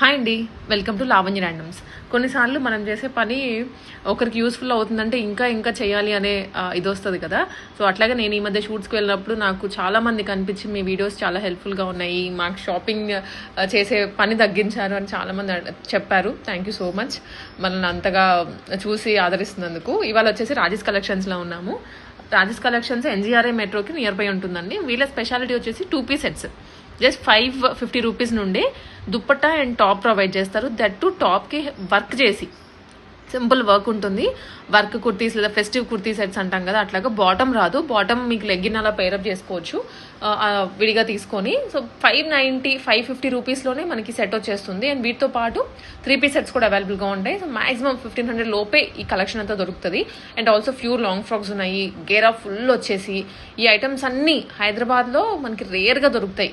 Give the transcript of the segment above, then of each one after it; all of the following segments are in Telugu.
హాయ్ అండి వెల్కమ్ టు లావణ్య ర్యాండమ్స్. కొన్నిసార్లు మనం చేసే పని ఒకరికి యూస్ఫుల్ అవుతుందంటే ఇంకా ఇంకా చేయాలి అనే ఇది వస్తుంది కదా. సో అట్లాగే నేను ఈ మధ్య షూట్స్కి వెళ్ళినప్పుడు నాకు చాలామంది కనిపించి మీ వీడియోస్ చాలా హెల్ప్ఫుల్గా ఉన్నాయి. మాకు షాపింగ్ చేసే పని తగ్గించారు అని చాలామంది చెప్పారు. థ్యాంక్ యూ సో మచ్ మనల్ని అంతగా చూసి ఆదరిస్తున్నందుకు. ఇవాళ వచ్చేసి రాజేష్ కలెక్షన్స్లో ఉన్నాము. రాజేష్ కలెక్షన్స్ ఎన్జీఆర్ఏ మెట్రోకి నియర్ బై ఉంటుందండి. వీళ్ళ స్పెషాలిటీ వచ్చేసి two piece sets. Just five fifty rupees నుండి దుప్పట్టా అండ్ టాప్ ప్రొవైడ్ చేస్తారు. దట్ టు టాప్కి వర్క్ చేసి. సింపుల్ వర్క్ ఉంటుంది. వర్క్ కుర్తీస్ లేదా ఫెస్టివ్ కుర్తీ సెట్స్ అంటాం కదా అట్లాగా బాటమ్ రాదు. బాటమ్ మీకు లెగ్గిన్ అలా పేరప్ చేసుకోవచ్చు. విడిగా తీసుకొని. So five ninety five fifty రూపీస్లోనే మనకి సెట్ వచ్చేస్తుంది. అండ్ వీటితో పాటు త్రీ పీస్ సెట్స్ కూడా అవైలబుల్గా ఉంటాయి. సో మాక్సిమం ఫిఫ్టీన్ హండ్రెడ్ లోపే ఈ కలెక్షన్ అంతా దొరుకుతుంది. And also few long frocks ఉన్నాయి. గేరా ఫుల్ వచ్చేసి. ఈ ఐటమ్స్ అన్నీ హైదరాబాద్లో మనకి రేర్గా దొరుకుతాయి.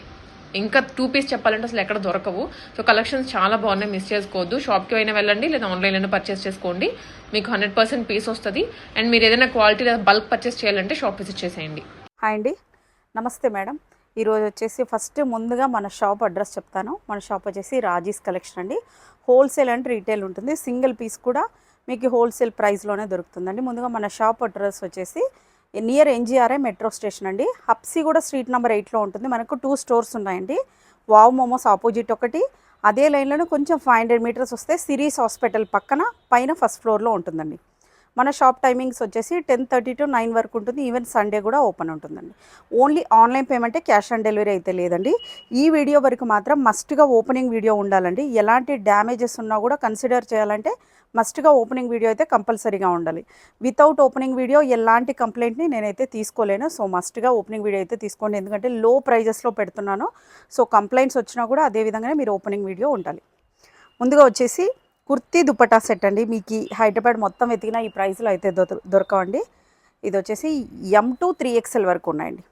ఇంకా టూ పీస్ చెప్పాలంటే అసలు ఎక్కడ దొరకవు. సో కలెక్షన్స్ చాలా బాగున్నాయి. మిస్ చేసుకోవద్దు. షాప్కి అయినా వెళ్ళండి. లేదా అయినా పర్చేస్ చేసుకోండి. మీకు హండ్రెడ్ పర్సెంట్ పీస్ వస్తుంది. అండ్ మీరు ఏదైనా క్వాలిటీ లేదా బల్క్ పర్చేస్ చేయాలంటే షాప్ విజిట్ చేసేయండి. హాయ్ అండి. నమస్తే మేడం. ఈరోజు వచ్చేసి ఫస్ట్ ముందుగా మన షాప్ అడ్రస్ చెప్తాను. మన షాప్ వచ్చేసి రాజీస్ కలెక్షన్ అండి. హోల్సేల్ అండ్ రీటైల్ ఉంటుంది. సింగిల్ పీస్ కూడా మీకు హోల్సేల్ ప్రైస్లోనే దొరుకుతుందండి. ముందుగా మన షాప్ అడ్రస్ వచ్చేసి నియర్ ఎన్జిఆర్ఐ మెట్రో స్టేషన్ అండి. హప్సీ కూడా స్ట్రీట్ నెంబర్ ఎయిట్లో ఉంటుంది. మనకు టూ స్టోర్స్ ఉన్నాయండి. వావ్ మోమోస్ ఆపోజిట్ ఒకటి. అదే లైన్లోనే కొంచెం ఫైవ్ హండ్రెడ్ మీటర్స్ వస్తే సిరీస్ హాస్పిటల్ పక్కన పైన ఫస్ట్ ఫ్లోర్లో ఉంటుందండి. మన షాప్ టైమింగ్స్ వచ్చేసి టెన్ థర్టీ టు నైన్ వరకు ఉంటుంది. ఈవెన్ సండే కూడా ఓపెన్ ఉంటుందండి. ఓన్లీ ఆన్లైన్ పేమెంటే క్యాష్ ఆన్ డెలివరీ అయితే లేదండి. ఈ వీడియో వరకు మాత్రం మస్ట్గా ఓపెనింగ్ వీడియో ఉండాలండి. ఎలాంటి డ్యామేజెస్ ఉన్నా కూడా కన్సిడర్ చేయాలంటే మస్ట్గా ఓపెనింగ్ వీడియో అయితే కంపల్సరీగా ఉండాలి. వితౌట్ ఓపెనింగ్ వీడియో ఎలాంటి కంప్లైంట్ని నేనైతే తీసుకోలేను. సో మస్ట్గా ఓపెనింగ్ వీడియో అయితే తీసుకోండి. ఎందుకంటే లో ప్రైజెస్లో పెడుతున్నాను. సో కంప్లైంట్స్ వచ్చినా కూడా అదేవిధంగానే మీరు ఓపెనింగ్ వీడియో ఉండాలి. ముందుగా వచ్చేసి కుర్తీ దుపట్టా సెట్ అండి. మీకు ఈ హైదరాబాద్ మొత్తం వెతికినా ఈ ప్రైస్లో అయితే దొరకవండి. ఇది వచ్చేసి ఎం టూ త్రీ ఎక్స్ఎల్ వరకు ఉన్నాయండి.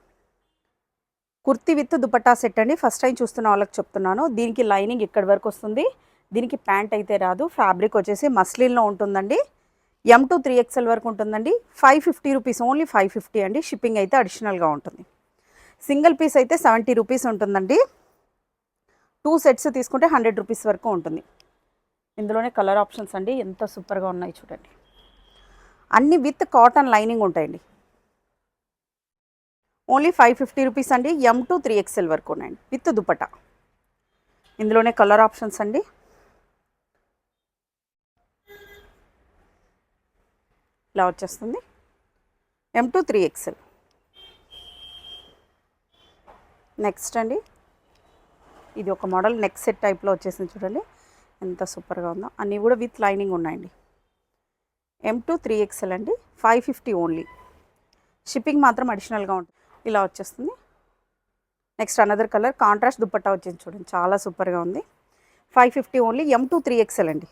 కుర్తీ విత్ దుపట్టా సెట్ అండి. ఫస్ట్ టైం చూస్తున్న వాళ్ళకి చెప్తున్నాను. దీనికి లైనింగ్ ఇక్కడి వరకు వస్తుంది. దీనికి ప్యాంట్ అయితే రాదు. ఫ్యాబ్రిక్ వచ్చేసి మస్లిన్లో ఉంటుందండి. ఎం టూ త్రీ ఎక్స్ఎల్ వరకు ఉంటుందండి. Five fifty rupees only five fifty అండి. షిప్పింగ్ అయితే అడిషనల్గా ఉంటుంది. సింగిల్ పీస్ అయితే సెవెంటీ రూపీస్ ఉంటుందండి. టూ సెట్స్ తీసుకుంటే హండ్రెడ్ రూపీస్ వరకు ఉంటుంది. ఇందులోనే కలర్ ఆప్షన్స్ అండి. ఎంత సూపర్గా ఉన్నాయి చూడండి. అన్ని విత్ కాటన్ లైనింగ్ ఉంటాయండి. ఓన్లీ ఫైవ్ ఫిఫ్టీ రూపీస్ అండి. ఎం టు త్రీ ఎక్స్ఎల్ వరకు ఉన్నాయండి. విత్ దుపట ఇందులోనే కలర్ ఆప్షన్స్ అండి. ఇలా వచ్చేస్తుంది. M to three XL next అండి. ఇది ఒక మోడల్ నెక్ సెట్ టైప్లో వచ్చేసింది చూడండి. ఎంత సూపర్గా ఉందో. అన్నీ కూడా విత్ లైనింగ్ ఉన్నాయండి. ఎం టూ త్రీ ఎక్స్ఎల్ అండి. ఫైవ్ ఫిఫ్టీ ఓన్లీ షిప్పింగ్ మాత్రం అడిషనల్గా ఉంటుంది ఇలా వచ్చేస్తుంది. Next another colour contrast dupatta వచ్చింది చూడండి. చాలా సూపర్గా ఉంది. Five fifty only M to three XL అండి.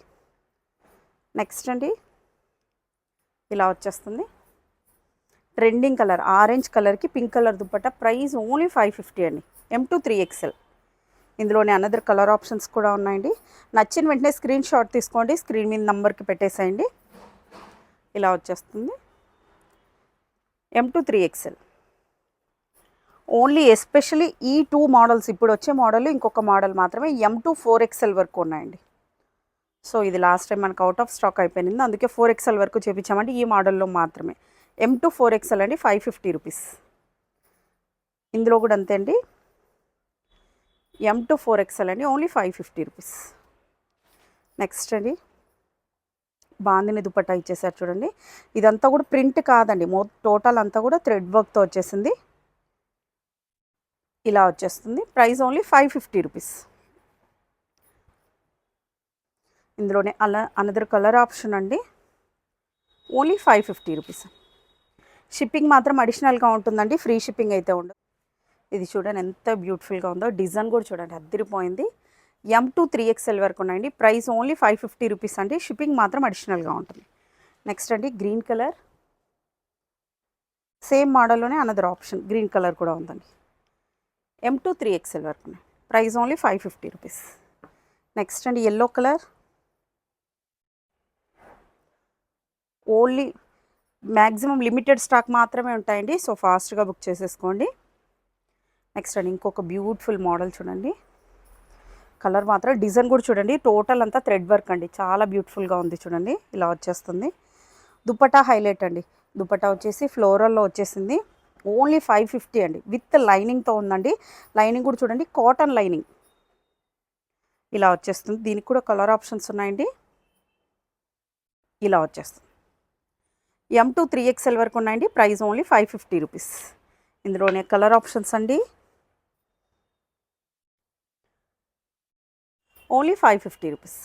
నెక్స్ట్ అండి. ఇలా వచ్చేస్తుంది. ట్రెండింగ్ కలర్ ఆరెంజ్ కలర్కి pink colour dupatta price only five fifty అండి. ఎం టూ త్రీ ఎక్స్ఎల్ ఇందులోనే అనదర్ కలర్ ఆప్షన్స్ కూడా ఉన్నాయండి. నచ్చిన వెంటనే స్క్రీన్ షాట్ తీసుకోండి. స్క్రీన్ మీద నంబర్కి పెట్టేసేయండి. ఇలా వచ్చేస్తుంది. M to three XL only especially ఈ టూ మోడల్స్ ఇప్పుడు వచ్చే మోడల్ ఇంకొక మోడల్ మాత్రమే ఎం టూ ఫోర్ ఎక్స్ఎల్ వరకు ఉన్నాయండి. సో ఇది లాస్ట్ టైం మనకు అవుట్ ఆఫ్ స్టాక్ అయిపోయింది. అందుకే ఫోర్ ఎక్స్ఎల్ వరకు చేపించామంటే ఈ మోడల్లో మాత్రమే. ఎం టూ ఫోర్ ఎక్స్ఎల్ అండి ఫైవ్ ఫిఫ్టీ రూపీస్ ఇందులో కూడా అంతే అండి. ఎం టూ ఫోర్ ఎక్స్ఎల్ అండి only five fifty rupees next అండి. బాందిని దుపట్టా ఇచ్చేసారు చూడండి. ఇదంతా కూడా ప్రింట్ కాదండి. మో టోటల్ అంతా కూడా థ్రెడ్ వర్క్తో వచ్చేసింది. ఇలా వచ్చేస్తుంది. Price only five fifty rupees ఇందులోనే అలా అనదర్ కలర్ ఆప్షన్ అండి. Only five fifty rupees shipping మాత్రం అడిషనల్గా ఉంటుందండి. ఫ్రీ షిప్పింగ్ అయితే ఉండదు. ఇది చూడండి ఎంత బ్యూటిఫుల్గా ఉందో. డిజైన్ కూడా చూడండి అద్దరిపోయింది. ఎం టూ త్రీ ఎక్స్ఎల్ వరకు ఉన్నాయండి. Price only five fifty rupees అండి. షిప్పింగ్ మాత్రం అడిషనల్గా ఉంటుంది. నెక్స్ట్ అండి గ్రీన్ కలర్. సేమ్ మోడల్లోనే అనదర్ ఆప్షన్ గ్రీన్ కలర్ కూడా ఉందండి. ఎం టూ త్రీ ఎక్స్ఎల్ వరకు ఉన్నాయి. Price only five fifty rupees. Next అండి yellow colour. Only maximum limited stock మాత్రమే ఉంటాయండి. సో ఫాస్ట్గా బుక్ చేసేసుకోండి. నెక్స్ట్ అండి ఇంకొక బ్యూటిఫుల్ మోడల్ చూడండి. కలర్ మాత్రం డిజైన్ కూడా చూడండి. టోటల్ అంతా థ్రెడ్ వర్క్ అండి. చాలా బ్యూటిఫుల్గా ఉంది చూడండి. ఇలా వచ్చేస్తుంది. దుపటా హైలైట్ అండి. దుపటా వచ్చేసి ఫ్లోరల్లో వచ్చేసింది. ఓన్లీ ఫైవ్ ఫిఫ్టీ అండి. విత్ లైనింగ్తో ఉందండి. లైనింగ్ కూడా చూడండి. కాటన్ లైనింగ్ ఇలా వచ్చేస్తుంది. దీనికి కూడా కలర్ ఆప్షన్స్ ఉన్నాయండి. ఇలా వచ్చేస్తుంది. ఎం టూ త్రీ ఎక్స్ఎల్ వరకు ఉన్నాయండి. Price only five fifty rupees ఇందులోనే కలర్ ఆప్షన్స్ అండి. Only five fifty rupees.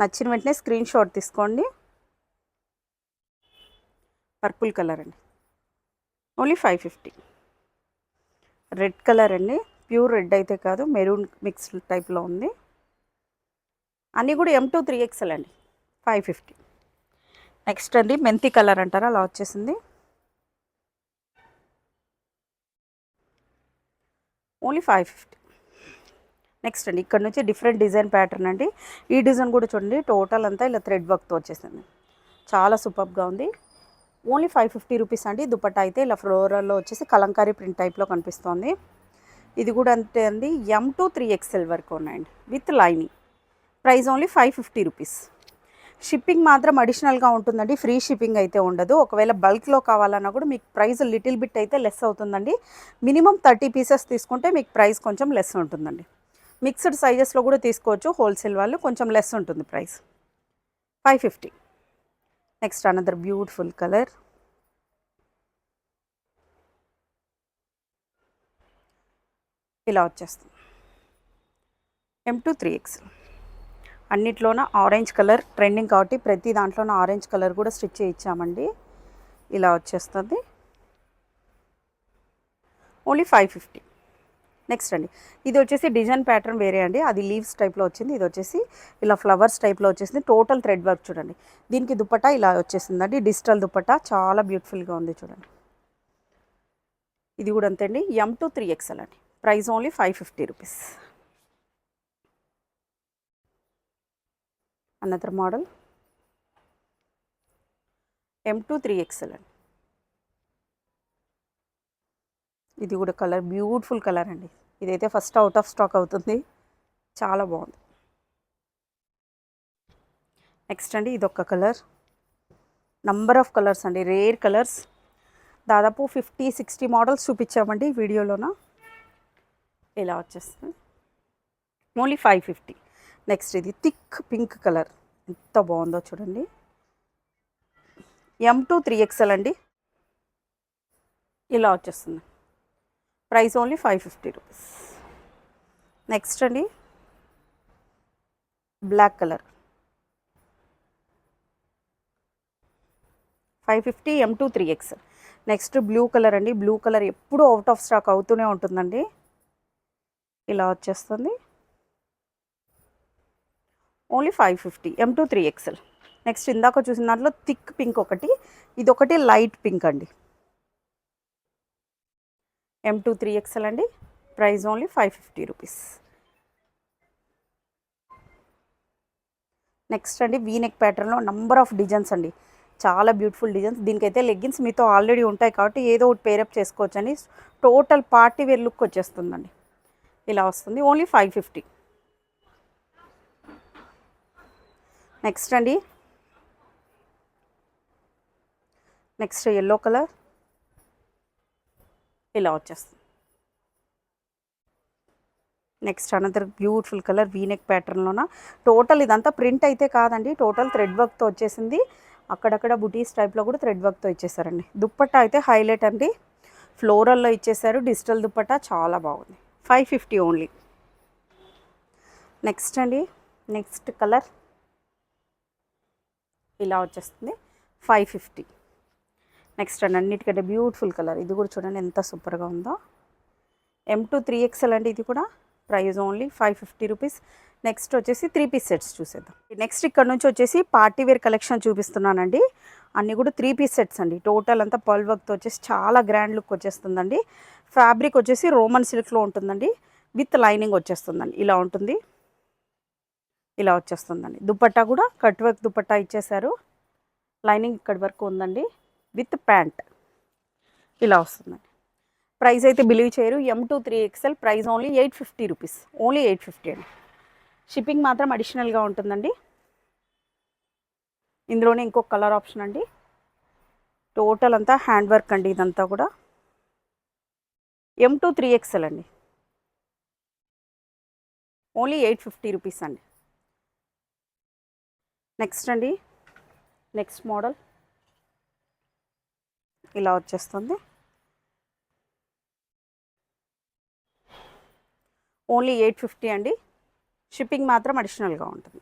నచ్చిన వెంటనే స్క్రీన్ షాట్ తీసుకోండి. పర్పుల్ కలర్ అండి. Only five fifty. Red colour అండి. ప్యూర్ రెడ్ అయితే కాదు. మెరూన్ మిక్స్ టైప్లో ఉంది. అన్నీ కూడా ఎం టూ త్రీ ఎక్స్ఎల్ అండి. Five fifty. నెక్స్ట్ అండి మెంతి కలర్ అంటారా? అలా వచ్చేసింది. Only five fifty. నెక్స్ట్ అండి ఇక్కడ నుంచి డిఫరెంట్ డిజైన్ ప్యాటర్న్ అండి. ఈ డిజైన్ కూడా చూడండి టోటల్ అంతా ఇలా థ్రెడ్ వర్క్తో వచ్చేసింది. చాలా సూపర్గా ఉంది. ఓన్లీ ఫైవ్ ఫిఫ్టీ రూపీస్ అండి. దుపట్టా అయితే ఇలా ఫ్లోరల్లో వచ్చేసి కలంకారీ ప్రింట్ టైప్లో కనిపిస్తోంది. ఇది కూడా అంతే అండి ఎం టూ త్రీ ఎక్స్ఎల్ వరకు ఉన్నాయండి with lining. Price only five fifty rupees. Shipping మాత్రం అడిషనల్గా ఉంటుందండి ఫ్రీ షిప్పింగ్ అయితే ఉండదు. ఒకవేళ బల్క్లో కావాలన్నా కూడా మీకు ప్రైస్ లిటిల్ బిట్ అయితే లెస్ అవుతుందండి. మినిమం థర్టీ పీసెస్ తీసుకుంటే మీకు ప్రైస్ కొంచెం లెస్ ఉంటుందండి. మిక్స్డ్ సైజెస్లో కూడా తీసుకోవచ్చు. హోల్సేల్ వాళ్ళు కొంచెం లెస్ ఉంటుంది price. Five fifty. Next another beautiful colour ఇలా వచ్చేస్తుంది. ఎం టూ త్రీ ఎక్స్ అన్నిట్లోన ఆరెంజ్ కలర్ ట్రెండింగ్ కాబట్టి ప్రతి దాంట్లోన ఆరెంజ్ కలర్ కూడా స్టిచ్ చేయించామండి. ఇలా వచ్చేస్తుంది. ఓన్లీ ఫైవ్ ఫిఫ్టీ నెక్స్ట్ అండి. ఇది వచ్చేసి డిజైన్ ప్యాటర్న్ వేరే అండి. అది లీవ్స్ టైప్లో వచ్చింది. ఇది వచ్చేసి ఇలా ఫ్లవర్స్ టైప్లో వచ్చేసింది. టోటల్ థ్రెడ్ వర్క్ చూడండి. దీనికి దుపట్టా ఇలా వచ్చేసిందండి. డిజిటల్ దుపట్టా చాలా బ్యూటిఫుల్గా ఉంది చూడండి. ఇది కూడా అంతే అండి ఎం టు త్రీ ఎక్స్ఎల్ అండి. Price only five fifty rupees. Another model M to three XL అండి. ఇది కూడా కలర్ బ్యూటిఫుల్ కలర్ అండి. ఇదైతే ఫస్ట్ అవుట్ ఆఫ్ స్టాక్ అవుతుంది. చాలా బాగుంది. నెక్స్ట్ అండి ఇదొక కలర్. నంబర్ ఆఫ్ కలర్స్ అండి రేర్ కలర్స్ దాదాపు ఫిఫ్టీ సిక్స్టీ మోడల్స్ చూపించామండి వీడియోలోన. ఇలా వచ్చేస్తుంది. ఓన్లీ ఫైవ్ ఫిఫ్టీ నెక్స్ట్ ఇది థిక్ పింక్ కలర్ ఎంత బాగుందో చూడండి. ఎం టూ త్రీ ఎక్స్ఎల్ అండి. ఇలా వచ్చేస్తుంది. Price only five fifty rupees. Next అండి. Black colour. Five fifty M to three X. Next blue colour అండి. బ్లూ కలర్ ఎప్పుడూ అవుట్ ఆఫ్ స్టాక్ అవుతూనే ఉంటుందండి. ఇలా వచ్చేస్తుంది. Only five fifty M to three XL next ఇందాక చూసిన దాంట్లో థిక్ పింక్ ఒకటి. ఇది ఒకటి లైట్ పింక్ అండి. ఎం టూ త్రీ ఎక్స్ఎల్ అండి. Price only five fifty rupees next అండి వీ నెక్ ప్యాటర్న్లో నంబర్ ఆఫ్ డిజైన్స్ అండి. చాలా బ్యూటిఫుల్ డిజైన్స్ దీనికైతే లెగ్గిన్స్ మీతో ఆల్రెడీ ఉంటాయి కాబట్టి ఏదో ఒకటి పేరప్ చేసుకోవచ్చండి. టోటల్ పార్టీ వేర్ లుక్ వచ్చేస్తుందండి. ఇలా వస్తుంది. ఓన్లీ ఫైవ్ ఫిఫ్టీ నెక్స్ట్ అండి. నెక్స్ట్ ఎల్లో కలర్ ఇలా వచ్చేస్తుంది. Next another beautiful colour V neck ప్యాటర్న్లోన total ఇదంతా ప్రింట్ అయితే కాదండి. టోటల్ థ్రెడ్ వర్క్తో వచ్చేసింది. అక్కడక్కడ బుటీస్ టైప్లో కూడా థ్రెడ్ వర్క్తో ఇచ్చేసారండి. దుప్పట్టా అయితే హైలైట్ అండి. ఫ్లోరల్లో ఇచ్చేసారు. డిజిటల్ దుప్పట్టా చాలా బాగుంది. ఫైవ్ ఫిఫ్టీ ఓన్లీ నెక్స్ట్ అండి. నెక్స్ట్ కలర్ ఇలా వచ్చేస్తుంది. ఫైవ్ ఫిఫ్టీ నెక్స్ట్ అండి అన్నిటికంటే బ్యూటిఫుల్ కలర్ ఇది కూడా చూడండి ఎంత సూపర్గా ఉందో. ఎం టూ త్రీ ఎక్స్ఎల్ అండి ఇది కూడా. Price only five fifty rupees next వచ్చేసి త్రీ పీస్ సెట్స్ చూసేద్దాం. నెక్స్ట్ ఇక్కడ నుంచి వచ్చేసి పార్టీ వేర్ కలెక్షన్ చూపిస్తున్నానండి. అన్నీ కూడా త్రీ పీస్ సెట్స్ అండి. టోటల్ అంతా పల్ వర్క్తో వచ్చేసి చాలా గ్రాండ్ లుక్ వచ్చేస్తుందండి. ఫ్యాబ్రిక్ వచ్చేసి రోమన్ సిల్క్లో ఉంటుందండి. విత్ లైనింగ్ వచ్చేస్తుందండి. ఇలా ఉంటుంది. ఇలా వచ్చేస్తుందండి. దుపట్టా కూడా కట్ వర్క్ దుపట్టా ఇచ్చేసారు లైనింగ్ ఇక్కడి వరకు ఉందండి. With pant. ఇలా వస్తుందండి ప్రైస్ అయితే బిలీవ్ చేయరు. M to three XL price only eight fifty rupees. Only eight fifty అండి. షిప్పింగ్ మాత్రం అడిషనల్గా ఉంటుందండి. ఇందులోనే ఇంకొక కలర్ ఆప్షన్ అండి. టోటల్ అంతా హ్యాండ్ వర్క్ అండి ఇదంతా కూడా. ఎం టూ త్రీ ఎక్స్ఎల్ అండి. ఓన్లీ ఎయిట్ ఫిఫ్టీ రూపీస్ అండి. నెక్స్ట్ అండి. Next model. ఇలా వచ్చేస్తుంది. ఓన్లీ ఎయిట్ ఫిఫ్టీ అండి. షిప్పింగ్ మాత్రం అడిషనల్గా ఉంటుంది.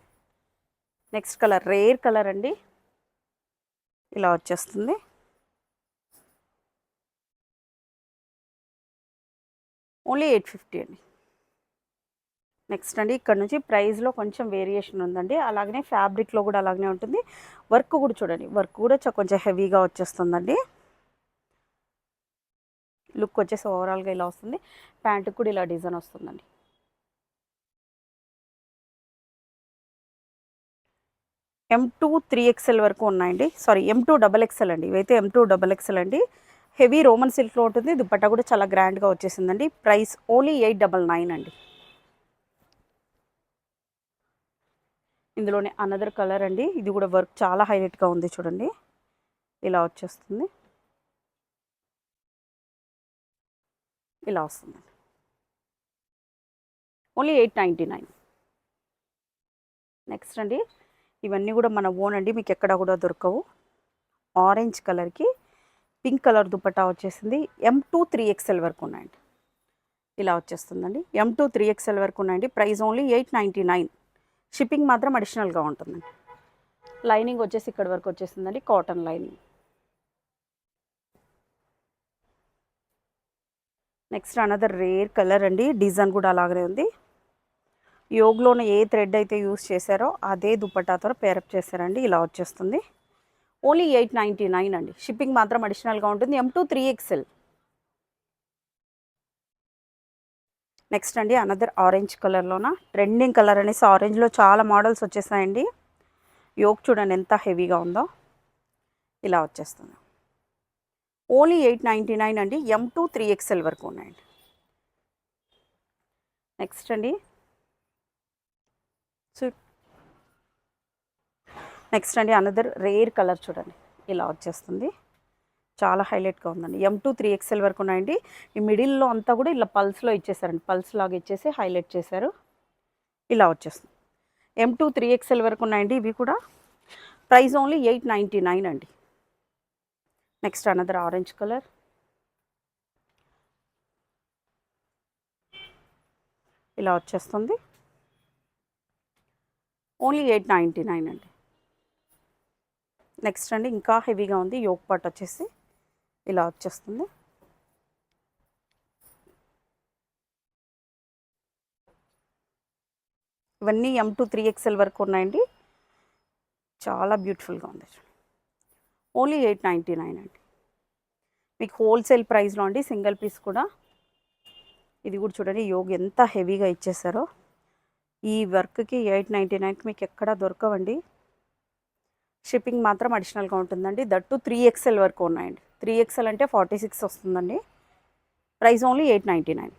నెక్స్ట్ కలర్ రేర్ కలర్ అండి. ఇలా వచ్చేస్తుంది. ఓన్లీ ఎయిట్ ఫిఫ్టీ అండి. నెక్స్ట్ అండి ఇక్కడ నుంచి ప్రైస్లో కొంచెం వేరియేషన్ ఉందండి. అలాగనే ఫ్యాబ్రిక్లో కూడా అలాగనే ఉంటుంది. వర్క్ కూడా చూడండి వర్క్ కూడా కొంచెం హెవీగా వచ్చేస్తుందండి. లుక్ వచ్చేసి ఓవరాల్గా ఇలా వస్తుంది. ప్యాంటుకి కూడా ఇలా డిజైన్ వస్తుందండి. ఎం టూ త్రీ ఎక్స్ఎల్ వరకు ఉన్నాయండి. Sorry M to double XL అండి. ఇవైతే ఎం టూ డబల్ ఎక్స్ఎల్ అండి. హెవీ రోమన్ సిల్క్లో ఉంటుంది. దుప్పట్టా కూడా చాలా గ్రాండ్గా వచ్చేసిందండి. Price only eight double nine అండి. ఇందులోనే అనదర్ కలర్ అండి. ఇది కూడా వర్క్ చాలా హైలైట్గా ఉంది చూడండి. ఇలా వచ్చేస్తుంది. ఇలా వస్తుందండి only eight ninety nine next అండి ఇవన్నీ కూడా మన ఓన్ అండి. మీకు ఎక్కడ కూడా దొరకవు. ఆరెంజ్ కలర్కి పింక్ కలర్ దుపట్టా వచ్చేసింది. ఎం టూ త్రీ ఎక్స్ఎల్ వరకు ఉన్నాయండి. ఇలా వచ్చేస్తుందండి. ఎం టూ త్రీ ఎక్స్ఎల్ వరకు ఉన్నాయండి. Price only eight ninety nine shipping మాత్రం అడిషనల్గా ఉంటుందండి. లైనింగ్ వచ్చేసి ఇక్కడ వరకు వచ్చేసిందండి. Cotton lining next another rare colour అండి. డిజైన్ కూడా అలాగనే ఉంది. యోగ్లోనే ఏ థ్రెడ్ అయితే యూస్ చేశారో అదే దుపట్టాతో పేరప్ చేశారండి. ఇలా వచ్చేస్తుంది. ఓన్లీ ఎయిట్ నైంటీ నైన్ అండి. షిప్పింగ్ మాత్రం అడిషనల్గా ఉంటుంది. M to three XL next అండి అనదర్ ఆరెంజ్ కలర్లోన ట్రెండింగ్ కలర్ అనేసి ఆరెంజ్లో చాలా మోడల్స్ వచ్చేసాయండి. యోక్ చూడండి ఎంత హెవీగా ఉందో. ఇలా వచ్చేస్తుంది. ఓన్లీ ఎయిట్ నైంటీ నైన్ అండి ఎం టూ త్రీ ఎక్స్ఎల్ వరకు ఉన్నాయండి. నెక్స్ట్ అండి. సో నెక్స్ట్ అండి అనదర్ రేర్ కలర్ చూడండి ఇలా వచ్చేస్తుంది. చాలా హైలైట్గా ఉందండి. ఎం టూ త్రీ ఎక్స్ఎల్ వరకు ఉన్నాయండి. ఈ మిడిల్లో అంతా కూడా ఇలా పల్స్లో ఇచ్చేసారండి. పల్స్ లాగా ఇచ్చేసి హైలైట్ చేశారు. ఇలా వచ్చేస్తుంది. ఎం టూ త్రీ ఎక్స్ఎల్ వరకు ఉన్నాయండి ఇవి కూడా. Price only eight ninety nine అండి. నెక్స్ట్ అనదర్ ఆరెంజ్ కలర్ ఇలా వచ్చేస్తుంది. ఓన్లీ ఎయిట్ నైంటీ నైన్ అండి. నెక్స్ట్ అండి ఇంకా హెవీగా ఉంది. యోక్ పాట్ వచ్చేసి ఇలా వచ్చేస్తుంది. ఇవన్నీ ఎం టూ త్రీ ఎక్స్ఎల్ వరకు ఉన్నాయండి. చాలా బ్యూటిఫుల్గా ఉంది. ఓన్లీ ఎయిట్ నైంటీ నైన్ అండి. మీకు హోల్సేల్ ప్రైస్లో అండి సింగిల్ పీస్ కూడా. ఇది కూడా చూడండి యోగ్ ఎంత హెవీగా ఇచ్చేసారో. ఈ వర్క్కి ఎయిట్ నైంటీ నైన్కి మీకు ఎక్కడా దొరకవండి. షిప్పింగ్ మాత్రం అడిషనల్గా ఉంటుందండి. దట్టు త్రీ ఎక్స్ఎల్ వరకు ఉన్నాయండి. త్రీ ఎక్స్ఎల్ అంటే ఫార్టీ సిక్స్ వస్తుందండి. Price only eight ninety nine.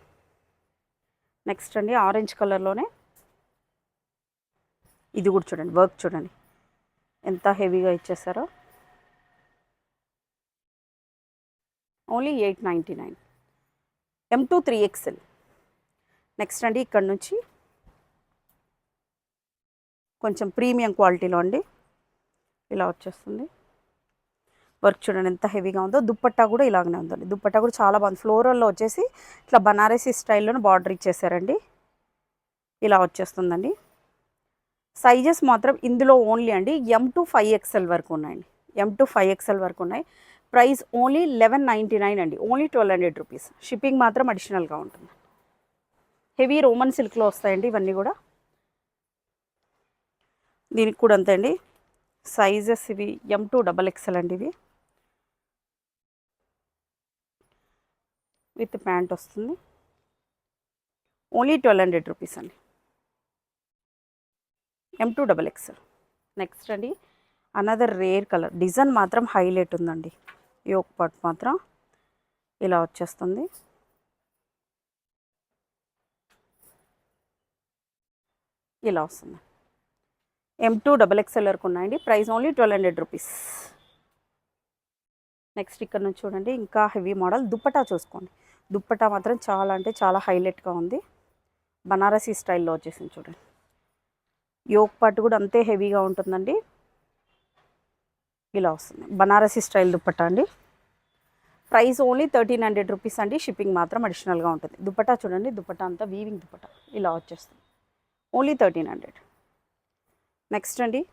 Next అండి ఆరెంజ్ కలర్లోనే. ఇది కూడా చూడండి వర్క్ చూడండి. ఎంత హెవీగా ఇచ్చేసారో. Only eight ninety nine. M to three XL next అండి ఇక్కడ నుంచి కొంచెం ప్రీమియం క్వాలిటీలో అండి. ఇలా వచ్చేస్తుంది. వర్క్ చూడండి ఎంత హెవీగా ఉందో. దుప్పట్టా కూడా ఇలాగనే ఉందండి. దుప్పట్టా కూడా చాలా బాగుంది. ఫ్లోరల్లో వచ్చేసి ఇట్లా బనారసీ స్టైల్లోనే బార్డర్ ఇచ్చేసారండి. ఇలా వచ్చేస్తుందండి. సైజెస్ మాత్రం ఇందులో ఓన్లీ అండి. ఎం టు ఫైవ్ ఎక్స్ఎల్ వరకు ఉన్నాయండి. ఎం టు ఫైవ్ ఎక్స్ఎల్ వరకు ఉన్నాయి. Price only eleven ninety nine అండి. Only twelve hundred rupees. Shipping మాత్రం అడిషనల్గా ఉంటుంది. హెవీ రోమన్ సిల్క్లో వస్తాయండి ఇవన్నీ కూడా. దీనికి కూడా అంతే అండి. సైజెస్ ఇవి ఎం టూ డబల్ ఎక్స్ఎల్ అండి ఇవి. విత్ ప్యాంట్ వస్తుంది. ఓన్లీ ట్వెల్వ్ హండ్రెడ్ రూపీస్ అండి. M to double XL. Next అండి. అనదర్ రేర్ కలర్ డిజైన్ మాత్రం హైలైట్ ఉందండి. యోక్ పార్ట్ మాత్రం ఇలా వచ్చేస్తుంది. ఇలా వస్తుంది. ఎం టూ డబల్ ఎక్స్ఎల్ వరకు ఉన్నాయండి. Price only twelve hundred rupees next ఇక్కడ నుంచి చూడండి. ఇంకా హెవీ మోడల్ దుప్పటా చూసుకోండి. దుప్పటా మాత్రం చాలా అంటే చాలా హైలైట్గా ఉంది. బనారసీ స్టైల్లో వచ్చేసింది చూడండి. యోగ్ పార్ట్ కూడా అంతే హెవీగా ఉంటుందండి. ఇలా వస్తుంది. బనారసీ స్టైల్ దుప్పట్టా అండి? Price only thirteen hundred rupees అండి. షిప్పింగ్ మాత్రం అడిషనల్గా ఉంటుంది. దుప్పటా చూడండి. దుప్పటా అంతా వీవింగ్ దుప్పటా ఇలా వచ్చేస్తుంది. Only thirteen hundred. నెక్స్ట్ అండి.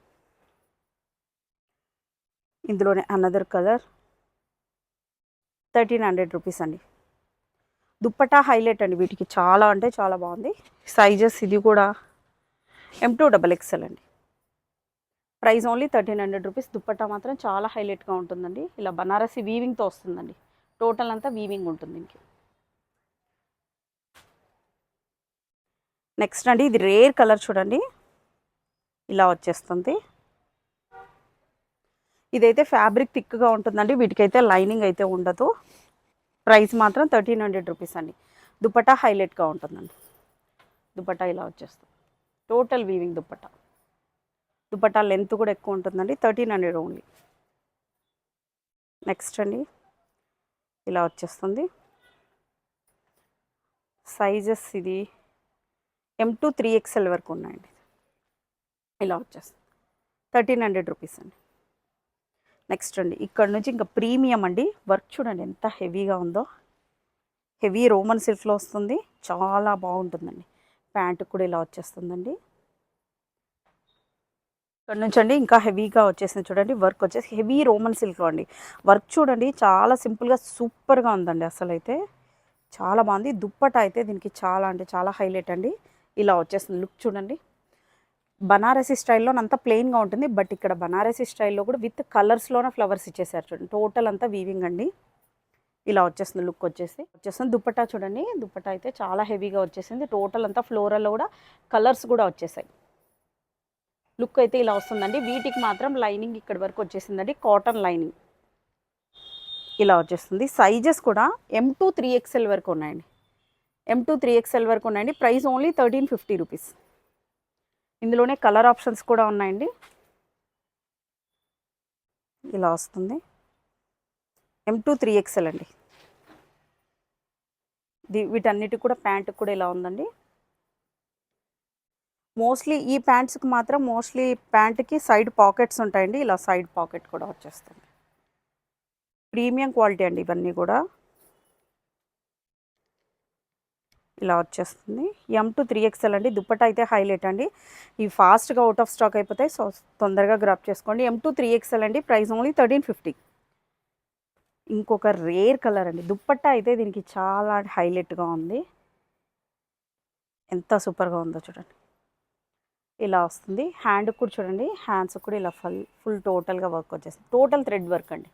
ఇందులోనే another colour thirteen hundred rupees అండి. దుప్పటా హైలైట్ అండి వీటికి. చాలా అంటే చాలా బాగుంది. సైజెస్ ఇది కూడా. ఎం టూ డబల్ ఎక్స్ఎల్ అండి. Price only thirteen hundred rupees. Dupatta మాత్రం చాలా హైలైట్గా ఉంటుందండి. ఇలా బనారసి వీవింగ్తో వస్తుందండి. టోటల్ అంతా వీవింగ్ ఉంటుంది ఇంక. నెక్స్ట్ అండి ఇది రేర్ కలర్ చూడండి. ఇలా వచ్చేస్తుంది. ఇదైతే ఫ్యాబ్రిక్ థిక్గా ఉంటుందండి. వీటికైతే లైనింగ్ అయితే ఉండదు. ప్రైస్ మాత్రం థర్టీన్ హండ్రెడ్ రూపీస్ అండి. దుపట్టా హైలైట్గా ఉంటుందండి. దుపట్టా ఇలా వచ్చేస్తుంది. Total weaving dupatta dupatta length కూడా ఎక్కువ ఉంటుందండి. Thirteen hundred only. నెక్స్ట్ అండి. ఇలా వచ్చేస్తుంది. సైజెస్ ఇది ఎం టూ త్రీ ఎక్స్ఎల్ వరకు ఉన్నాయండి. ఇలా వచ్చేస్తుంది. థర్టీన్ హండ్రెడ్ రూపీస్ అండి. నెక్స్ట్ అండి. ఇక్కడ నుంచి ఇంకా ప్రీమియం అండి. వర్క్ చూడండి ఎంత హెవీగా ఉందో. హెవీ రోమన్ సిల్క్లో వస్తుంది. చాలా బాగుంటుందండి. ప్యాంటు కూడా ఇలా వచ్చేస్తుందండి. ఇక్కడ నుంచి అండి ఇంకా హెవీగా వచ్చేసింది చూడండి వర్క్ వచ్చేసి హెవీ రోమన్ సిల్క్లో అండి. వర్క్ చూడండి చాలా సింపుల్గా సూపర్గా ఉందండి అసలు అయితే చాలా బాగుంది. దుప్పట అయితే దీనికి చాలా అంటే చాలా హైలైట్ అండి. ఇలా వచ్చేసింది లుక్ చూడండి. బనారసీ స్టైల్లో అంతా ప్లెయిన్గా ఉంటుంది బట్ ఇక్కడ బనారసీ స్టైల్లో కూడా విత్ కలర్స్లోనే ఫ్లవర్స్ ఇచ్చేసారు చూడండి. టోటల్ అంతా వీవింగ్ అండి. ఇలా వచ్చేస్తుంది లుక్ వచ్చేసి. వచ్చేస్తుంది దుప్పట్టా చూడండి. దుప్పట్టా అయితే చాలా హెవీగా వచ్చేసింది. టోటల్ అంతా ఫ్లోరల్లో కూడా కలర్స్ కూడా వచ్చేసాయి. లుక్ అయితే ఇలా వస్తుందండి. వీటికి మాత్రం లైనింగ్ ఇక్కడ వరకు వచ్చేసిందండి. కాటన్ లైనింగ్ ఇలా వచ్చేస్తుంది. సైజెస్ కూడా ఎం టూ త్రీ ఎక్స్ఎల్ వరకు ఉన్నాయండి. ఎం టూ త్రీ ఎక్స్ఎల్ వరకు ఉన్నాయండి. Price only thirteen fifty rupees. ఇందులోనే కలర్ ఆప్షన్స్ కూడా ఉన్నాయండి. ఇలా వస్తుంది. ఎం టూ త్రీ ఎక్స్ఎల్ అండి. వీటన్నిటి వీటన్నిటికి కూడా ప్యాంట్ కూడా ఇలా ఉందండి. మోస్ట్లీ ఈ ప్యాంట్స్కి మాత్రం మోస్ట్లీ ప్యాంట్కి సైడ్ పాకెట్స్ ఉంటాయండి. ఇలా సైడ్ పాకెట్ కూడా వచ్చేస్తుంది. ప్రీమియం క్వాలిటీ అండి ఇవన్నీ కూడా. ఇలా వచ్చేస్తుంది. ఎం టు త్రీ ఎక్స్ఎల్ అండి. దుప్పట అయితే హైలైట్ అండి. ఇవి ఫాస్ట్గా అవుట్ ఆఫ్ స్టాక్ అయిపోతాయి. సో తొందరగా గ్రాప్ చేసుకోండి. ఎం టు త్రీ ఎక్స్ఎల్ అండి. ప్రైస్ ఓన్లీ థర్టీన్ ఫిఫ్టీ ఇంకొక రేర్ కలర్ అండి. దుప్పట్ట అయితే దీనికి చాలా హైలైట్గా ఉంది. ఎంత సూపర్గా ఉందో చూడండి. ఇలా వస్తుంది. హ్యాండ్ కూడా చూడండి. హ్యాండ్స్ కూడా ఇలా ఫుల్ ఫుల్ టోటల్గా వర్క్ వచ్చేస్తుంది. టోటల్ థ్రెడ్ వర్క్ అండి.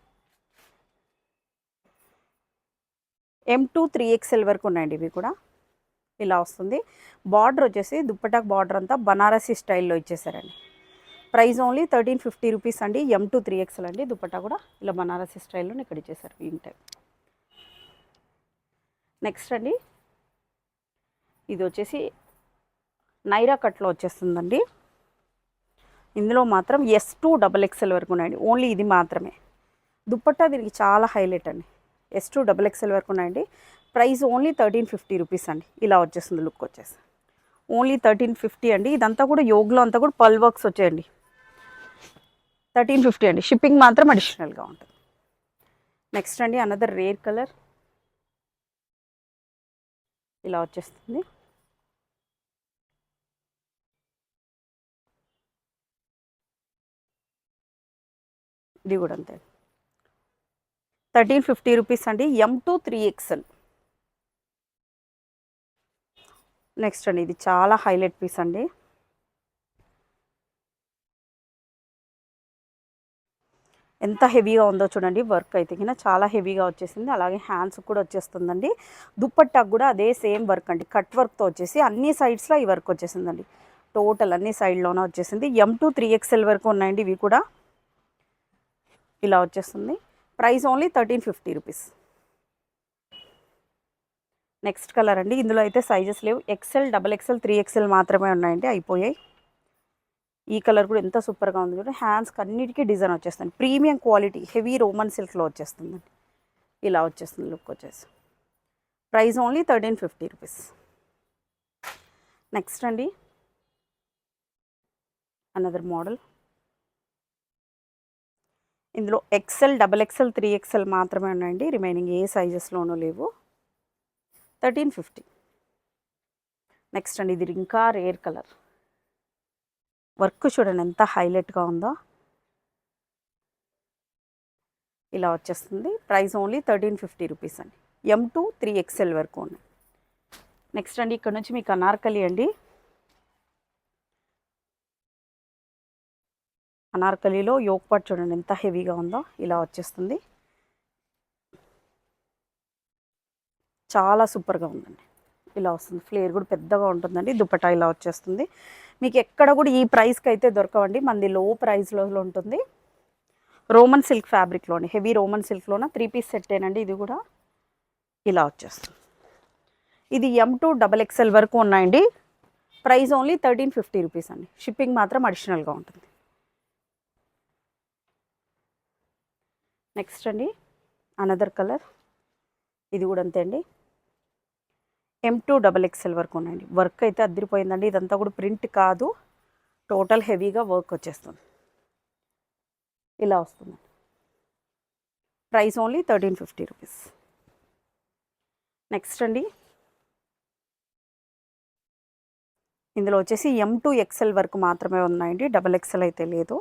ఎం టూ త్రీ ఎక్స్ఎల్ వరకు ఉన్నాయండి ఇవి కూడా. ఇలా వస్తుంది. బార్డర్ వచ్చేసి దుప్పటాక్ బార్డర్ అంతా బనారసీ స్టైల్లో ఇచ్చేసారండి. Price only thirteen fifty rupees అండి. ఎం టూ త్రీ ఎక్స్ఎల్ అండి. దుప్పటా కూడా ఇలా బనారసీ స్టైల్లో ఇక్కడ ఇచ్చేసారు ఈ టైప్. నెక్స్ట్ అండి. ఇది వచ్చేసి నైరా కట్లో వచ్చేస్తుందండి. ఇందులో మాత్రం ఎస్ టూ డబల్ ఎక్స్ఎల్ వరకు ఉన్నాయండి. ఓన్లీ ఇది మాత్రమే. దుప్పట్టా దీనికి చాలా హైలైట్ అండి. ఎస్ టూ డబల్ ఎక్స్ఎల్ వరకు ఉన్నాయండి. Price only thirteen fifty rupees అండి. ఇలా వచ్చేస్తుంది లుక్ వచ్చేసి. ఓన్లీ థర్టీన్ ఫిఫ్టీ అండి. ఇదంతా కూడా యోగ్లో అంతా కూడా పల్ వర్క్స్ వచ్చాయండి. థర్టీన్ ఫిఫ్టీ అండి. షిప్పింగ్ మాత్రం అడిషనల్గా ఉంటుంది. నెక్స్ట్ అండి అనదర్ రేర్ కలర్ ఇలా వచ్చేస్తుంది. ఇది కూడా అంతే. థర్టీన్ ఫిఫ్టీ రూపీస్ అండి M to three XL next అండి ఇది చాలా హైలైట్ పీస్ అండి. ఎంత హెవీగా ఉందో చూడండి వర్క్ అయితే కింద చాలా హెవీగా వచ్చేసింది అలాగే హ్యాండ్స్ కూడా వచ్చేస్తుందండి. దుప్పట్టా కూడా అదే సేమ్ వర్క్ అండి కట్ వర్క్తో వచ్చేసి అన్ని సైడ్స్లో ఈ వర్క్ వచ్చేసిందండి. టోటల్ అన్ని సైడ్లోనే వచ్చేసింది. ఎం టూ త్రీ ఎక్స్ఎల్ వరకు ఉన్నాయండి ఇవి కూడా. ఇలా వచ్చేస్తుంది. Price only thirteen fifty rupees. Next colour అండి. ఇందులో అయితే సైజెస్ లేవు. XL double XL three XL మాత్రమే ఉన్నాయండి. అయిపోయాయి. ఈ కలర్ కూడా ఎంత సూపర్గా ఉంది చూడండి. హ్యాండ్స్కి అన్నిటికీ డిజైన్ వచ్చేస్తుంది. ప్రీమియం క్వాలిటీ హెవీ రోమన్ సిల్క్లో వచ్చేస్తుందండి. ఇలా వచ్చేస్తుంది లుక్ వచ్చేసి. Price only thirteen fifty rupees. Next అండి. అనదర్ మోడల్ ఇందులో XL double XL three XL మాత్రమే ఉన్నాయండి. రిమైనింగ్ ఏ సైజెస్లోనూ లేవు. థర్టీన్ ఫిఫ్టీ నెక్స్ట్ అండి ఇది ఇంకా రేర్ కలర్ వర్క్ చూడండి ఎంత హైలైట్గా ఉందో. ఇలా వచ్చేస్తుంది. Price only thirteen fifty rupees అండి. ఎం టూ త్రీ ఎక్స్ఎల్ వరకు ఉన్నాయి. నెక్స్ట్ అండి ఇక్కడ నుంచి మీకు అనార్కలి అండి. అనార్కలిలో యోక్ పాట్ చూడండి ఎంత హెవీగా ఉందో ఇలా వచ్చేస్తుంది. చాలా సూపర్గా ఉందండి. ఇలా వస్తుంది. ఫ్లేర్ కూడా పెద్దగా ఉంటుందండి. దుపటా ఇలా వచ్చేస్తుంది. మీకు ఎక్కడ కూడా ఈ ప్రైస్కి అయితే దొరకవండి. మనది లో ప్రైస్లో ఉంటుంది. రోమన్ సిల్క్ ఫ్యాబ్రిక్లోని హెవీ రోమన్ సిల్క్లోన? త్రీ పీస్ సెట్టేనండి ఇది కూడా. ఇలా వచ్చేస్తుంది. ఇది ఎం టూ డబల్ ఎక్స్ఎల్ వరకు ఉన్నాయండి. Price only thirteen fifty rupees అండి. షిప్పింగ్ మాత్రం అడిషనల్గా ఉంటుంది. నెక్స్ట్ అండి అనదర్ కలర్ ఇది కూడా అంతే అండి. ఎం టూ డబల్ ఎక్స్ఎల్ వరకు ఉన్నాయండి వర్క్ అయితే అద్దరిపోయిందండి ఇదంతా కూడా ప్రింట్ కాదు. టోటల్ హెవీగా వర్క్ వచ్చేస్తుంది. ఇలా వస్తుంది. Price only thirteen fifty rupees next అండి. ఇందులో వచ్చేసి ఎం టూ ఎక్స్ఎల్ వరకు మాత్రమే ఉన్నాయండి. డబల్ ఎక్స్ఎల్ అయితే లేదు.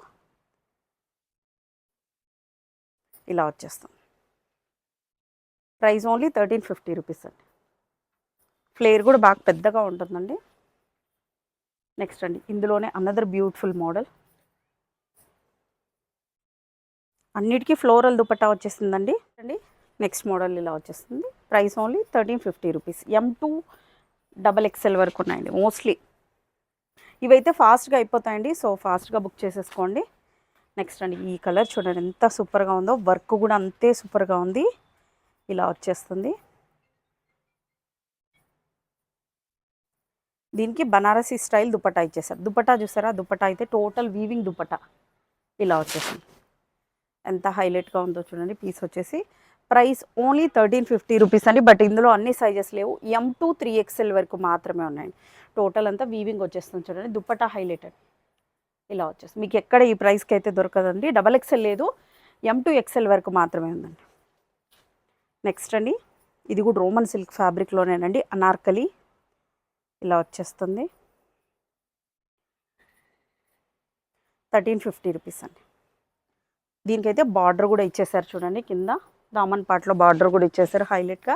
ఇలా వచ్చేస్తుంది price only thirteen fifty rupees అండి. ఫ్లేర్ కూడా బాగా పెద్దగా ఉంటుందండి. నెక్స్ట్ అండి ఇందులోనే అనదర్ బ్యూటిఫుల్ మోడల్ అన్నిటికీ ఫ్లోరల్ దుపట్టా వచ్చేసిందండి అండి నెక్స్ట్ మోడల్ ఇలా వచ్చేస్తుంది. Price only thirteen fifty rupees. M to double XL వరకు ఉన్నాయండి మోస్ట్లీ ఇవైతే ఫాస్ట్గా అయిపోతాయండి సో ఫాస్ట్గా బుక్ చేసేసుకోండి. నెక్స్ట్ అండి ఈ కలర్ చూడండి ఎంత సూపర్గా ఉందో. వర్క్ కూడా అంతే సూపర్గా ఉంది. ఇలా వచ్చేస్తుంది. దీనికి బనారసీ స్టైల్ దుపట్టా ఇచ్చేసారు దుపట్టా చూసారా? దుపట్టా అయితే టోటల్ వీవింగ్ దుపట్టా. ఇలా వచ్చేసింది. ఎంత హైలైట్గా ఉందో చూడండి పీస్ వచ్చేసి. Price only thirteen fifty rupees అండి బట్ ఇందులో అన్ని సైజెస్ లేవు. ఎం టూ త్రీ ఎక్స్ఎల్ వరకు మాత్రమే ఉన్నాయండి. టోటల్ అంతా వీవింగ్ వచ్చేస్తుంది చూడండి దుపట్టా హైలైటెడ్. ఇలా వచ్చేస్తుంది. మీకు ఎక్కడ ఈ ప్రైస్కి అయితే దొరకదండి. డబల్ ఎక్సెల్ లేదు. ఎం టూ ఎక్స్ఎల్ వరకు మాత్రమే ఉందండి. నెక్స్ట్ అండి. ఇది కూడా రోమన్ సిల్క్ ఫ్యాబ్రిక్లోనేనండి అనార్కలి. ఇలా వచ్చేస్తుంది. థర్టీన్ ఫిఫ్టీ రూపీస్ అండి. దీనికైతే బార్డర్ కూడా ఇచ్చేసారు చూడండి. కింద దామన్ పాట్లో బార్డర్ కూడా ఇచ్చేసారు హైలైట్గా.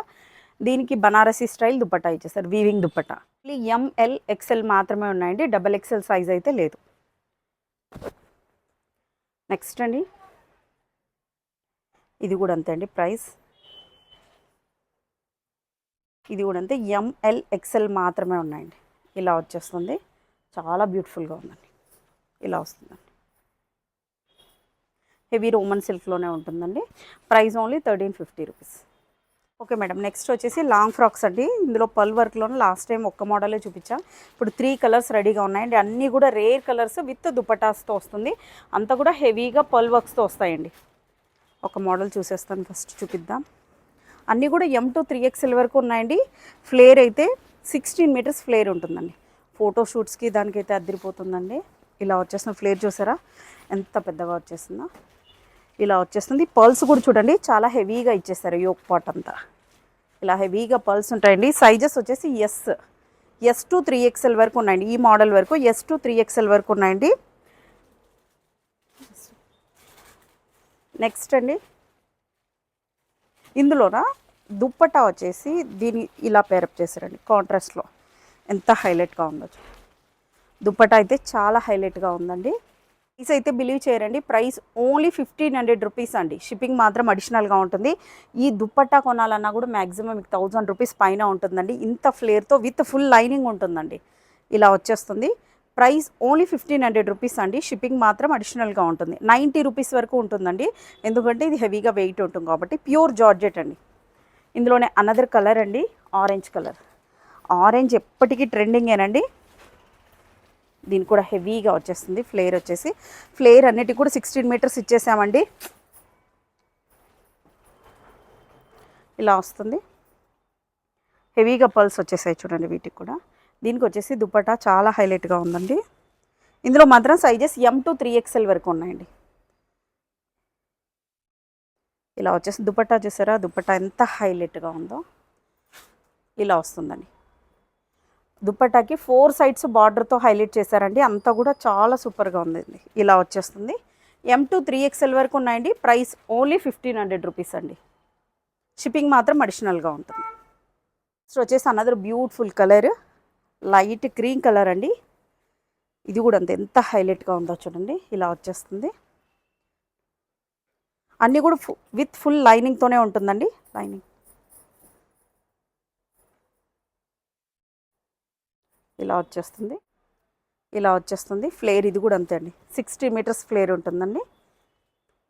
దీనికి బనారసీ స్టైల్ దుప్పటా ఇచ్చేసారు. వీవింగ్ దుపట్టా. ఎంఎల్ ఎక్స్ఎల్ మాత్రమే ఉన్నాయండి. డబల్ ఎక్స్ఎల్ సైజ్ అయితే లేదు. నెక్స్ట్ అండి. ఇది కూడా అంతే అండి ప్రైస్. ఇది కూడా అంతే. ఎంఎల్ ఎక్స్ఎల్ మాత్రమే ఉన్నాయండి. ఇలా వచ్చేస్తుంది. చాలా బ్యూటిఫుల్గా ఉందండి. ఇలా వస్తుందండి. హెవీ రోమన్ సిల్క్లోనే ఉంటుందండి. Price only thirteen fifty rupees. Okay madam next వచ్చేసి లాంగ్ ఫ్రాక్స్ అండి. ఇందులో పల్ వర్క్లోనే లాస్ట్ టైం ఒక్క మోడలే చూపించాం. ఇప్పుడు త్రీ కలర్స్ రెడీగా ఉన్నాయండి అన్నీ కూడా రేర్ కలర్స్ విత్ దుపటాస్తో వస్తుంది. అంతా కూడా హెవీగా పల్ వర్క్స్తో వస్తాయండి. ఒక మోడల్ చూసేస్తాను ఫస్ట్ చూపిద్దాం. అన్నీ కూడా ఎం టు త్రీ ఎక్స్ఎల్ వరకు ఉన్నాయండి. ఫ్లేర్ అయితే సిక్స్టీన్ మీటర్స్ ఫ్లేర్ ఉంటుందండి. ఫోటో షూట్స్కి దానికైతే అద్దరిపోతుందండి. ఇలా వచ్చేసిన ఫ్లేర్ చూసారా? ఎంత పెద్దగా వచ్చేస్తుందో ఇలా వచ్చేస్తుంది. పర్ల్స్ కూడా చూడండి చాలా హెవీగా ఇచ్చేస్తారు యోక్ పాట్ అంతా. ఇలా హెవీగా పర్ల్స్ ఉంటాయండి. సైజెస్ వచ్చేసి S S to three XL వరకు ఉన్నాయండి. ఈ మోడల్ వరకు ఎస్ టు త్రీ ఎక్స్ఎల్ వరకు ఉన్నాయండి. నెక్స్ట్ అండి. ఇందులోన? దుప్పటా వచ్చేసి దీన్ని ఇలా పేరప్ చేశారండి. కాంట్రాస్ట్లో ఎంత హైలైట్గా ఉందో దుప్పటా అయితే చాలా హైలైట్గా ఉందండి. ప్రైస్ అయితే బిలీవ్ చేయరండి. Price only fifteen hundred rupees అండి. షిప్పింగ్ మాత్రం అడిషనల్గా ఉంటుంది. ఈ దుప్పట్టా కొనాలన్నా కూడా మ్యాక్సిమం మీకు థౌజండ్ రూపీస్ పైన ఉంటుందండి. ఇంత ఫ్లేర్తో విత్ ఫుల్ లైనింగ్ ఉంటుందండి. ఇలా వచ్చేస్తుంది. Price only fifteen hundred rupees అండి. షిప్పింగ్ మాత్రం అడిషనల్గా ఉంటుంది. నైంటీ రూపీస్ వరకు ఉంటుందండి. ఎందుకంటే ఇది హెవీగా వెయిట్ ఉంటుంది కాబట్టి ప్యూర్ జార్జెట్ అండి. ఇందులోనే అనదర్ కలర్ అండి. ఆరెంజ్ కలర్ ఆరెంజ్ ఎప్పటికీ ట్రెండింగేనండి దీనికి కూడా హెవీగా వచ్చేస్తుంది. ఫ్లేర్ వచ్చేసి ఫ్లేర్ అన్నిటికి కూడా సిక్స్టీన్ మీటర్స్ ఇచ్చేసామండి. ఇలా వస్తుంది. హెవీగా పల్స్ వచ్చేసాయి చూడండి వీటికి కూడా. దీనికి వచ్చేసి దుపట్టా చాలా హైలైట్గా ఉందండి. ఇందులో మాత్రం sizes M to three XL వరకు ఉన్నాయండి. ఇలా వచ్చేసి దుపట్టా చూసారా? దుపట్టా ఎంత హైలైట్గా ఉందో. ఇలా వస్తుందండి. దుప్పటాకి ఫోర్ సైడ్స్ బార్డర్తో హైలైట్ చేశారండి. అంతా కూడా చాలా సూపర్గా ఉందండి. ఇలా వచ్చేస్తుంది. ఎం టు త్రీ ఎక్స్ఎల్ వరకు ఉన్నాయండి. Price only fifteen hundred rupees అండి. షిప్పింగ్ మాత్రం అడిషనల్గా ఉంటుంది. నెక్స్ట్ వచ్చేసి another beautiful colour light cream colour అండి. ఇది కూడా అంతే. ఎంత హైలైట్గా ఉందో చూడండి. ఇలా వచ్చేస్తుంది. అన్నీ కూడా ఫు విత్ ఫుల్ లైనింగ్తోనే ఉంటుందండి. లైనింగ్ ఇలా వచ్చేస్తుంది. ఇలా వచ్చేస్తుంది. ఫ్లేర్ ఇది కూడా అంతే అండి. సిక్స్టీ మీటర్స్ ఫ్లేర్ ఉంటుందండి.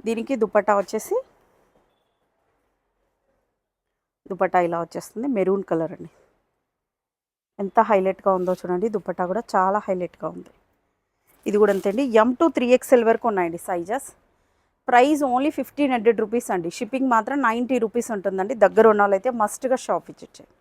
దీనికి దుపట్టా వచ్చేసి దుపట్టా ఇలా వచ్చేస్తుంది. మెరూన్ కలర్ అండి. ఎంత హైలైట్గా ఉందో చూడండి. దుపట్టా కూడా చాలా హైలైట్గా ఉంది. ఇది కూడా అంతే అండి. ఎం టు త్రీ ఎక్స్ఎల్ వరకు ఉన్నాయండి sizes price only fifteen hundred rupees అండి. షిప్పింగ్ మాత్రం నైంటీ రూపీస్ ఉంటుందండి. దగ్గర ఉన్న వాళ్ళైతే మస్ట్గా షాప్ ఇచ్చేయండి